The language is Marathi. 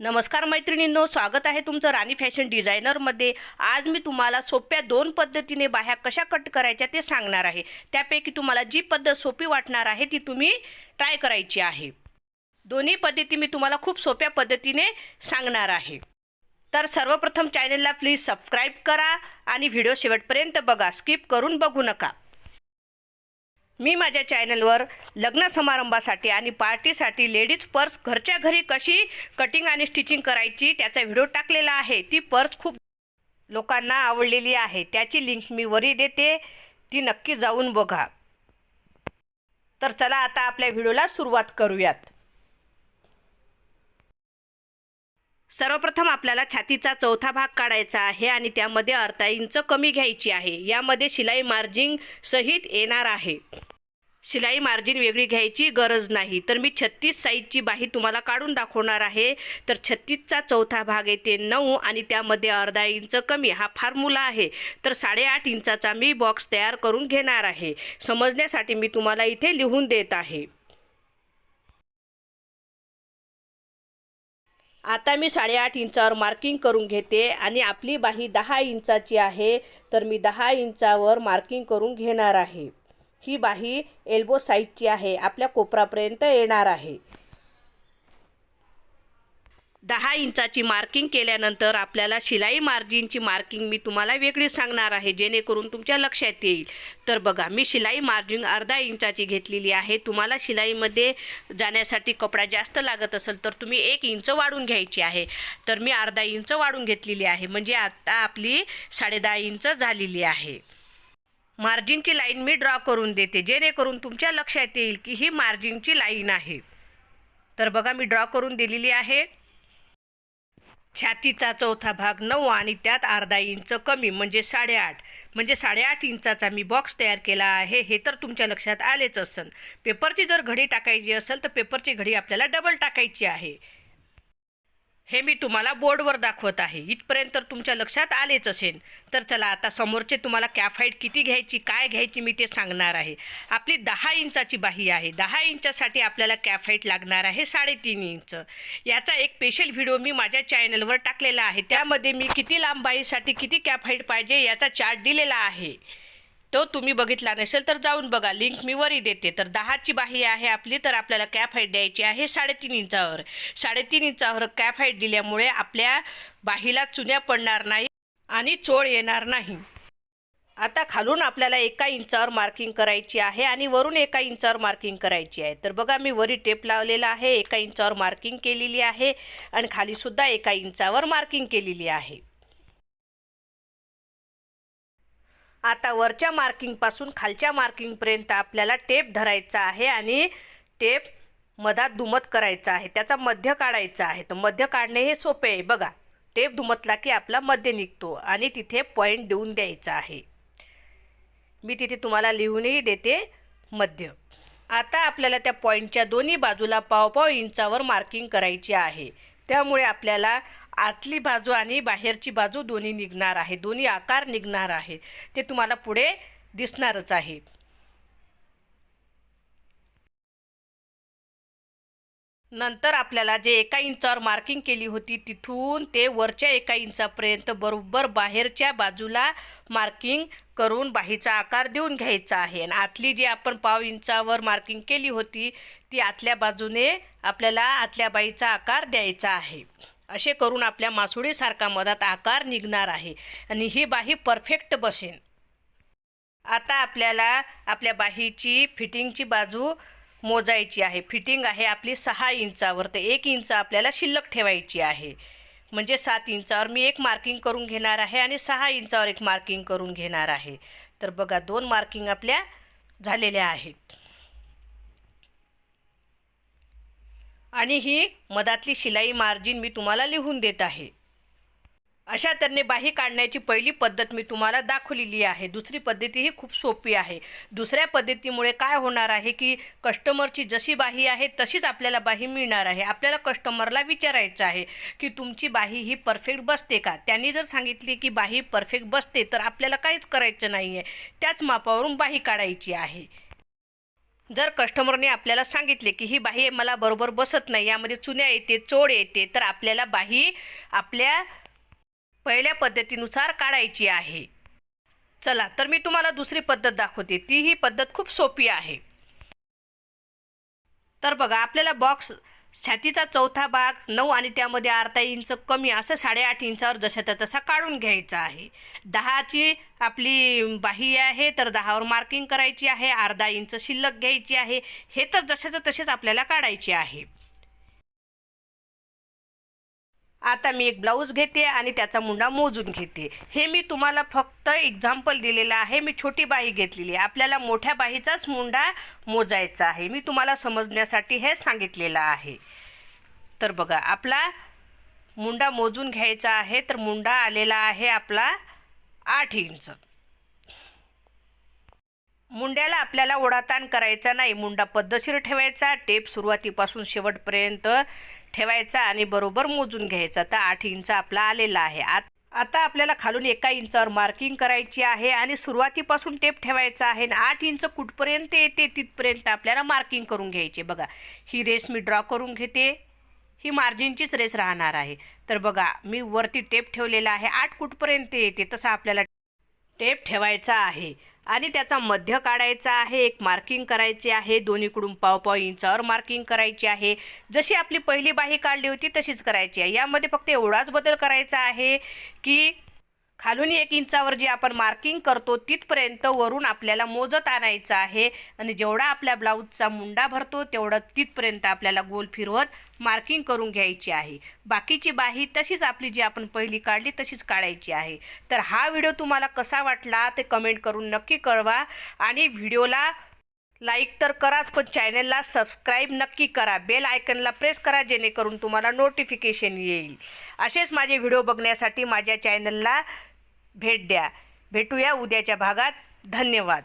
नमस्कार मैत्रिणींनो स्वागत आहे तुमचं राणी फॅशन डिझायनरमध्ये. आज मी तुम्हाला सोप्या दोन पद्धतीने बाह्या कशा कट करायच्या ते सांगणार आहे. त्यापैकी तुम्हाला जी पद्धत सोपी वाटणार आहे ती तुम्ही ट्राय करायची आहे. दोन्ही पद्धती मी तुम्हाला खूप सोप्या पद्धतीने सांगणार आहे. तर सर्वप्रथम चॅनलला प्लीज सबस्क्राईब करा आणि व्हिडिओ शेवटपर्यंत बघा. स्किप करून बघू नका. मी माझ्या चॅनलवर लग्न समारंभासाठी आणि पार्टीसाठी लेडीज पर्स घरच्या घरी कशी कटिंग आणि स्टिचिंग करायची त्याचा व्हिडिओ टाकलेला आहे. ती पर्स खूप लोकांना आवडलेली आहे. त्याची लिंक मी वरी देते. ती नक्की जाऊन बघा. तर चला आता आपल्या व्हिडिओला सुरुवात करूयात. सर्वप्रथम आपल्याला छातीचा चौथा भाग काढायचा आहे आणि त्यामध्ये अर्धा इंच कमी घ्यायची आहे. यामध्ये शिलाई मार्जिंग सहित येणार आहे. शिलाई मार्जिन वेगळी घ्यायची गरज नाही. तर मी छत्तीस साईजची बाही तुम्हाला काढून दाखवणार आहे. तर छत्तीसचा चौथा भाग येते नऊ आणि त्यामध्ये अर्धा इंच कमी. हा फार्मुला आहे. तर साडेआठ इंचाचा मी बॉक्स तयार करून घेणार आहे. समजण्यासाठी मी तुम्हाला इथे लिहून देत आहे. आता मी साडेआठ इंचावर मार्किंग करून घेते आणि आपली बाही दहा इंचाची आहे. तर मी दहा इंचावर मार्किंग करून घेणार आहे. ही बाही एल्बो साईजची आहे. आपल्या कोपरापर्यंत येणार आहे. दहा इंचाची मार्किंग केल्यानंतर आपल्याला शिलाई मार्जिनची मार्किंग मी तुम्हाला वेगळी सांगणार आहे जेणेकरून तुमच्या लक्षात येईल. तर बघा मी शिलाई मार्जिन अर्धा इंचाची घेतलेली आहे. तुम्हाला शिलाईमध्ये जाण्यासाठी कपडा जास्त लागत असेल तर तुम्ही एक इंच वाढून घ्यायची आहे. तर मी अर्धा इंच वाढून घेतलेली आहे. म्हणजे आत्ता आपली साडेदहा इंच झालेली आहे. मार्जिनची लाईन मी ड्रॉ करून देते. जेणेकरून तुमच्या लक्षात येईल की ही मार्जिनची लाईन आहे. तर बघा मी ड्रॉ करून दिलेली आहे. छातीचा चौथा भाग नऊ आणि त्यात अर्धा इंच कमी म्हणजे साडेआठ. म्हणजे साडेआठ इंचाचा मी बॉक्स तयार केला आहे. हे तर तुमच्या लक्षात आलेच असेल. पेपरची जर घडी टाकायची असेल तर पेपरची घडी आपल्याला डबल टाकायची आहे. हे मी तुम्हाला बोर्डवर दाखवत आहे. इथपर्यंत तर तुमच्या लक्षात आलेच असेल. तर चला आता समोरचे तुम्हाला कॅफाईट किती घ्यायची काय घ्यायची मी ते सांगणार आहे. आपली दहा इंचाची बाही आहे. दहा इंचासाठी आपल्याला कॅफाईट लागणार आहे साडेतीन इंच. याचा एक स्पेशल व्हिडिओ मी माझ्या चॅनलवर टाकलेला आहे. त्यामध्ये मी किती लांब बाहीसाठी किती कॅफाईट पाहिजे याचा चार्ट दिलेला आहे. तो तुम्ही बघितला नसेल तर जाऊन बघा. लिंक मी वरी देते. तर दहाची बाही आहे आपली तर आपल्याला कॅप हाईट द्यायची आहे साडेतीन इंचावर. साडेतीन इंचावर कॅप हाईट दिल्यामुळे आपल्या बाहीला चुन्या पडणार नाही आणि चोळ येणार नाही. आता खालून आपल्याला एका इंचावर मार्किंग करायची आहे आणि वरून एका इंचावर मार्किंग करायची आहे. तर बघा मी वरी टेप लावलेला आहे. एका इंचावर मार्किंग केलेली आहे आणि खालीसुद्धा एका इंचावर मार्किंग केलेली आहे. आता वरच्या मार्किंगपासून खालच्या मार्किंगपर्यंत आपल्याला टेप धरायचा आहे आणि टेप मधात दुमत करायचा आहे. त्याचा मध्य काढायचा आहे. तर मध्य काढणे हे सोपे आहे. बघा टेप दुमतला की आपला मध्य निघतो आणि तिथे पॉईंट देऊन द्यायचा आहे. मी तिथे तुम्हाला लिहूनही देते मध्य. आता आपल्याला त्या पॉईंटच्या दोन्ही बाजूला पाव पाव इंचावर मार्किंग करायची आहे. त्यामुळे आपल्याला आतली बाजू आणि बाहेरची बाजू दोन्ही निघणार आहे. दोन्ही आकार निघणार आहे. ते तुम्हाला पुढे दिसणारच आहे. नंतर आपल्याला जे एका इंचावर मार्किंग केली होती तिथून ते वरच्या एका इंचापर्यंत बरोबर बाहेरच्या बाजूला मार्किंग करून बाहीचा आकार देऊन घ्यायचा आहे. आणि आतली जी आपण पाव इंचावर मार्किंग केली होती ती आतल्या बाजूने आपल्याला आतल्या बाईचा आकार द्यायचा आहे. असे करून आपल्या मासुडीसारखा मधात आकार निघणार आहे. आणि ही बाही परफेक्ट बसेन. आता आपल्याला आपल्या बाहीची फिटिंगची बाजू मोजायची आहे. फिटिंग आहे आपली सहा इंचावर. तर एक इंच आपल्याला शिल्लक ठेवायची आहे. म्हणजे सात इंचावर मी एक मार्किंग करून घेणार आहे आणि सहा इंचावर एक मार्किंग करून घेणार आहे. तर बघा दोन मार्किंग आपल्या झालेल्या आहेत. आणि ही मधातली शिलाई मार्जिन मी तुम्हाला लिहून देत आहे. अशा तऱ्हेने बाही काढण्याची पहिली पद्धत मी तुम्हाला दाखवलेली आहे. दुसरी पद्धती ही खूप सोपी आहे. दुसऱ्या पद्धतीमुळे काय होणार आहे की कस्टमरची जशी बाही आहे तशीच आपल्याला बाही मिळणार आहे. आपल्याला कस्टमरला विचारायचं आहे की तुमची बाही ही परफेक्ट बसते का? त्यांनी जर सांगितली की बाही परफेक्ट बसते तर आपल्याला काहीच करायचं नाही आहे त्याच मापावरून बाही काढायची आहे. जर कस्टमरने आपल्याला सांगितले की ही बाही मला बरोबर बसत नाही यामध्ये चुन्या येते चोड येते तर आपल्याला बाही आपल्या पहिल्या पद्धतीनुसार काढायची आहे. चला तर मी तुम्हाला दुसरी पद्धत दाखवते. ती ही पद्धत खूप सोपी आहे. तर बघा आपल्याला बॉक्स छातीचा चौथा भाग नऊ आणि त्यामध्ये अर्धा इंच कमी असं साडेआठ इंचावर जशा त्या तसा काढून घ्यायचा आहे. दहाची आपली बाही आहे तर दहावर मार्किंग करायची आहे अर्धा इंच शिल्लक घ्यायची आहे. हे तर जशाचं तसेच आपल्याला काढायचे आहे. आता मी एक ब्लाऊज घेते आणि त्याचा मुंडा मोजून घेते. हे मी तुम्हाला फक्त एक्झाम्पल दिलेलं आहे. मी छोटी बाही घेतलेली आहे. आपल्याला मोठ्या बाहीचाच मुंडा मोजायचा आहे. मी तुम्हाला समजण्यासाठी हे सांगितलेलं आहे. तर बघा आपला मुंडा मोजून घ्यायचा आहे. तर मुंडा आलेला आहे आपला आठ इंच. मुंड्याला आपल्याला ओढाताण करायचा नाही. मुंडा पद्धतशीर ठेवायचा. टेप सुरुवातीपासून शेवटपर्यंत ठेवायचा आणि बरोबर मोजून घ्यायचा. तर आठ इंच आपला आलेला आहे. आत आता आपल्याला खालून एका इंचावर मार्किंग करायची आहे आणि सुरुवातीपासून टेप ठेवायचा आहे आणि आठ इंच कुठपर्यंत येते तिथपर्यंत आपल्याला मार्किंग करून घ्यायचे. बघा ही रेस मी ड्रॉ करून घेते. ही मार्जिनचीच रेस राहणार आहे. तर बघा मी वरती टेप ठेवलेला आहे. आठ कुठपर्यंत येते तसं आपल्याला टेप ठेवायचा आहे. आणि त्याचा मध्य काढायचा आहे एक मार्किंग करायची आहे दोन्हीकडून पाव पाव इंचावर मार्किंग करायची आहे. जशी आपली पहिली बाही काढली होती तशीच करायची आहे. यामध्ये फक्त एवढाच बदल करायचा आहे की खालून एक इंचावर जी आपण मार्किंग करतो तिथपर्यंत वरून आपल्याला मोजत आणायचं आहे. आणि जेवढा आपल्या ब्लाऊजचा मुंडा भरतो तेवढं तिथपर्यंत आपल्याला गोल फिरवत मार्किंग करून घ्यायची आहे. बाकीची बाही तशीच आपली जी आपण पहिली काढली तशीच काढायची आहे. तर हा व्हिडिओ तुम्हाला कसा वाटला ते कमेंट करून नक्की कळवा. आणि व्हिडिओला लाईक तर कराच पण चॅनलला सबस्क्राईब नक्की करा. बेल आयकनला प्रेस करा जेणेकरून तुम्हाला नोटिफिकेशन येईल. असेच माझे व्हिडिओ बघण्यासाठी माझ्या चॅनलला भेट द्या. भेटूया उद्याच्या भागात. धन्यवाद.